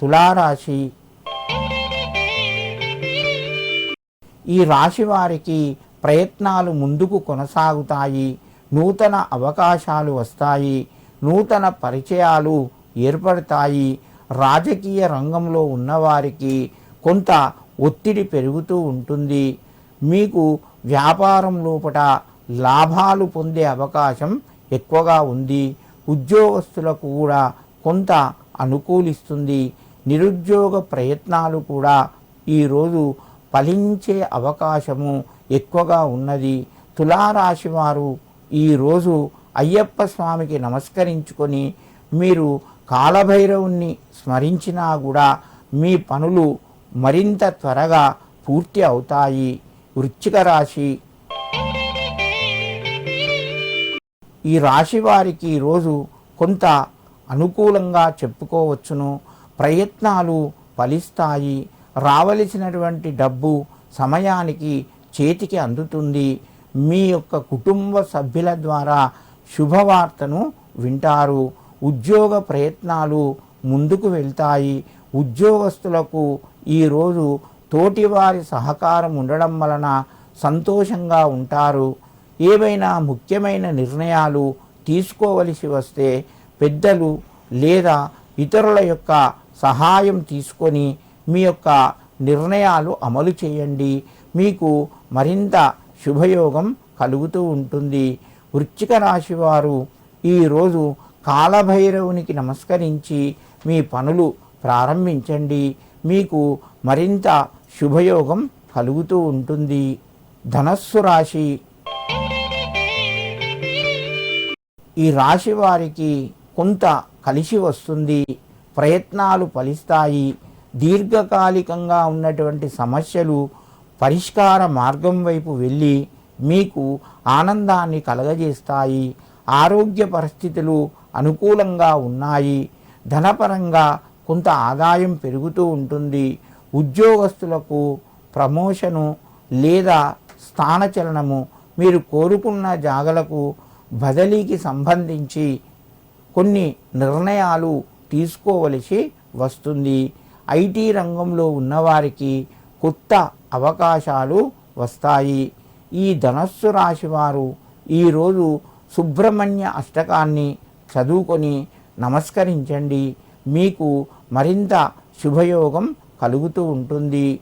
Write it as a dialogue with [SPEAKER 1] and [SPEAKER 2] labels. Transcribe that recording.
[SPEAKER 1] తులారాశి. ఈ రాశి వారికి ప్రయత్నాలు ముందుకు కొనసాగుతాయి నూతన అవకాశాలు వస్తాయి నూతన పరిచయాలు ఏర్పడతాయి. రాజకీయ రంగంలో ఉన్నవారికి కొంత ఒత్తిడి పెరుగుతూ ఉంటుంది. మీకు వ్యాపారం లోపల లాభాలు పొందే అవకాశం ఎక్కువగా ఉంది. ఉద్యోగస్తులకు కూడా కొంత అనుకూలిస్తుంది. నిరుద్యోగ ప్రయత్నాలు కూడా ఈరోజు ఫలించే అవకాశము ఎక్కువగా ఉన్నది. తులారాశి వారు ఈరోజు అయ్యప్ప స్వామికి నమస్కరించుకొని మీరు కాలభైరవుణ్ణి స్మరించినా కూడా మీ పనులు మరింత త్వరగా పూర్తి అవుతాయి. వృచ్చిక రాశి ఈ రాశి వారికి ఈరోజు కొంత అనుకూలంగా చెప్పుకోవచ్చును. ప్రయత్నాలు ఫలిస్తాయి. రావలసినటువంటి డబ్బు సమయానికి చేతికి అందుతుంది. మీ యొక్క కుటుంబ సభ్యుల ద్వారా శుభవార్తను వింటారు. ఉద్యోగ ప్రయత్నాలు ముందుకు వెళ్తాయి. ఉద్యోగస్తులకు ఈరోజు తోటివారి సహకారం ఉండడం వలన సంతోషంగా ఉంటారు. ఏవైనా ముఖ్యమైన నిర్ణయాలు తీసుకోవలసి వస్తే పెద్దలు లేదా ఇతరుల యొక్క సహాయం తీసుకొని మీ యొక్క నిర్ణయాలు అమలు చేయండి. మీకు మరింత శుభయోగం కలుగుతూ ఉంటుంది. వృశ్చిక రాశి వారు ఈరోజు కాలభైరవునికి నమస్కరించి మీ పనులు ప్రారంభించండి. మీకు మరింత శుభయోగం కలుగుతూ ఉంటుంది. ధనస్సు రాశి. ఈ రాశి వారికి కొంత కలిసి వస్తుంది. ప్రయత్నాలు ఫలిస్తాయి. దీర్ఘకాలికంగా ఉన్నటువంటి సమస్యలు పరిష్కార మార్గం వైపు వెళ్ళి మీకు ఆనందాన్ని కలగజేస్తాయి. ఆరోగ్య పరిస్థితులు అనుకూలంగా ఉన్నాయి. ధనపరంగా కొంత ఆదాయం పెరుగుతూ ఉంటుంది. ఉద్యోగస్తులకు ప్రమోషను లేదా స్థానచలనము మీరు కోరుకున్న జాగలకు బదిలీకి సంబంధించి కొన్ని నిర్ణయాలు తీసుకోవలసి వస్తుంది. ఐటీ రంగంలో ఉన్నవారికి కొత్త అవకాశాలు వస్తాయి. ఈ ధనస్సు రాశి వారు ఈరోజు సుబ్రహ్మణ్య అష్టకాన్ని చదువుకొని నమస్కరించండి. మీకు మరింత శుభయోగం కలుగుతూ ఉంటుంది.